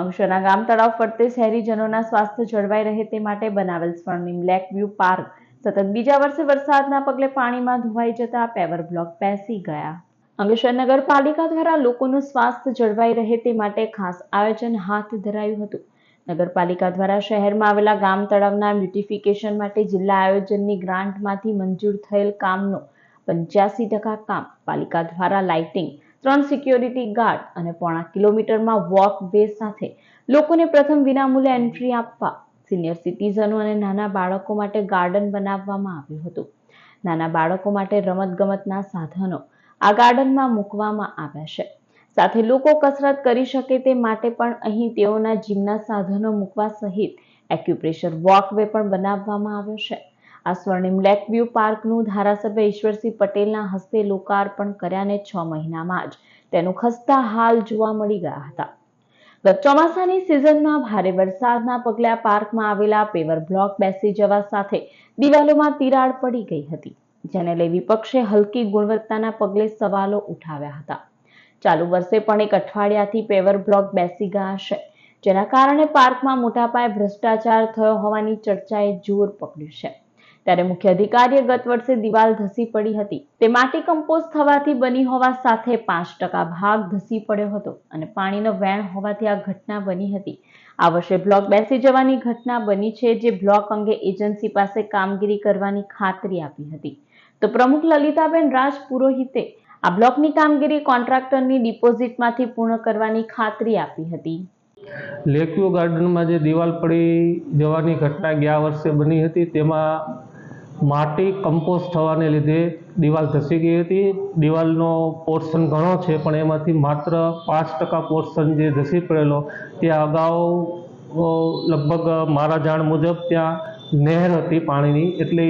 અંશના ગામ તળાવ ફરતે શહેરીજનોના સ્વાસ્થ્ય જળવાઈ રહે તે માટે બનાવેલ સ્વર્ણિમ લેક વ્યૂ પાર્ક. સતત બીજા વર્ષે વરસાદના પગલે પાણીમાં ધોવાઈ જતા પેવર બ્લોક બેસી ગયા. અંગેશ્વર નગરપાલિકા દ્વારા લોકોનું સ્વાસ્થ્ય જળવાઈ રહે તે માટે ખાસ આયોજન હાથ ધરાયું હતું. નગરપાલિકા દ્વારા શહેરમાં આવેલા ગામ તળાવના બ્યુટિફિકેશન માટે જિલ્લા આયોજનની ગ્રાન્ટમાંથી મંજૂર થયેલ કામનો પંચ્યાસી ટકા કામ પાલિકા દ્વારા લાઇટિંગ ત્રણ સિક્યોરિટી ગાર્ડ અને પોણા કિલોમીટરમાં વોક વે સાથે લોકોને પ્રથમ વિનામૂલ્યે એન્ટ્રી આપવા સિનિયર સિટીઝનો અને નાના બાળકો માટે ગાર્ડન બનાવવામાં આવ્યું હતું. નાના બાળકો માટે રમતગમતના સાધનો આ ગાર્ડનમાં મૂકવામાં આવ્યા છે. સાથે લોકો કસરત કરી શકે તે માટે પણ અહીં તેઓના જીમના સાધનો મૂકવા સહિત એક્યુપ્રેશર વોકવે પણ બનાવવામાં આવ્યો છે. આ સ્વર્ણિમ લેક વ્યૂ પાર્કનું ધારાસભ્ય ઈશ્વરસિંહ પટેલના હસ્તે લોકાર્પણ કર્યાને છ મહિનામાં જ. તેનું ખસ્તા હાલ જોવા મળી ગયા હતા. ગત ચોમાસાની સિઝનમાં ભારે વરસાદના પગલે આ પાર્કમાં આવેલા પેવર બ્લોક બેસી જવા સાથે દિવાલોમાં તિરાડ પડી ગઈ હતી, જેને લઈ વિપક્ષે હલકી ગુણવત્તાના પગલે સવાલો ઉઠાવ્યા હતા. ચાલુ વર્ષે પણ એક અઠવાડિયાથી પેવર બ્લોક બેસી ગયા છે, જેના કારણે પાર્કમાં મોટા પાયે ભ્રષ્ટાચાર થયો હોવાની ચર્ચાએ જોર પકડ્યું છે. ત્યારે મુખ્ય અધિકારીએ ગત વર્ષે દિવાલ ધસી પડી હતી. તે માટી કમ્પોઝ થવાથી બની હોવા સાથે પાંચ ટકા ભાગ ધસી પડ્યો હતો અને પાણીનો વેણ હોવાથી આ ઘટના બની હતી. આ વર્ષે બ્લોક બેસી જવાની ઘટના બની છે જે બ્લોક અંગે એજન્સી પાસે કામગીરી કરવાની ખાતરી આપી હતી. તો પ્રમુખ લલિતાબેન રાજ પુરોહિતે આ બ્લોકની કામગીરી કોન્ટ્રાક્ટરની ડિપોઝિટમાંથી પૂર્ણ કરવાની ખાતરી આપી હતી. લેકવ્યુ ગાર્ડનમાં જે દિવાલ પડી જવાની ઘટના ગયા વર્ષે બની હતી, તેમાં માટી કમ્પોઝ થવાને લીધે દિવાલ ધસી ગઈ હતી. દિવાલનો પોર્શન ઘણો છે, પણ એમાંથી માત્ર પાંચ ટકા પોર્શન જે ધસી પડેલો, તે અગાઉ લગભગ મારા જાણ મુજબ ત્યાં નહેર હતી પાણીની, એટલે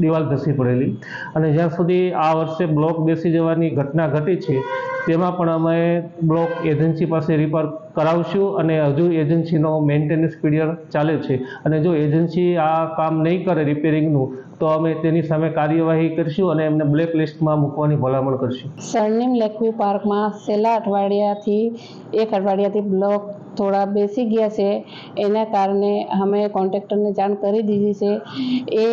દિવાલ ધસી પડેલી. અને જ્યાં સુધી આ વર્ષે બ્લોક બેસી જવાની ઘટના ઘટી છે, તેમાં પણ અમે બ્લોક એજન્સી પાસે રિપેર કરાવશું અને હજુ એજન્સીનો મેન્ટેનન્સ પીરિયડ ચાલે છે. અને જો એજન્સી આ કામ નહીં કરે રિપેરિંગનું તો અમે તેની સામે કાર્યવાહી કરીશું અને એમને બ્લેક લિસ્ટમાં મૂકવાની ભલામણ કરીશું. સ્વર્ણિમ લેકવી પાર્કમાં છેલ્લા અઠવાડિયાથી, એક અઠવાડિયાથી બ્લોક થોડા બેસી ગયા છે. એના કારણે અમે કોન્ટ્રાક્ટરને જાણ કરી દીધી છે. એ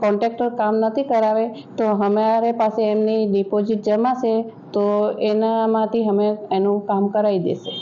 કોન્ટ્રાક્ટર કામ નથી કરાવે તો અમારે પાસે એમની ડિપોઝિટ જમા છે તો એનામાંથી અમે એનું કામ કરાવી દેશે.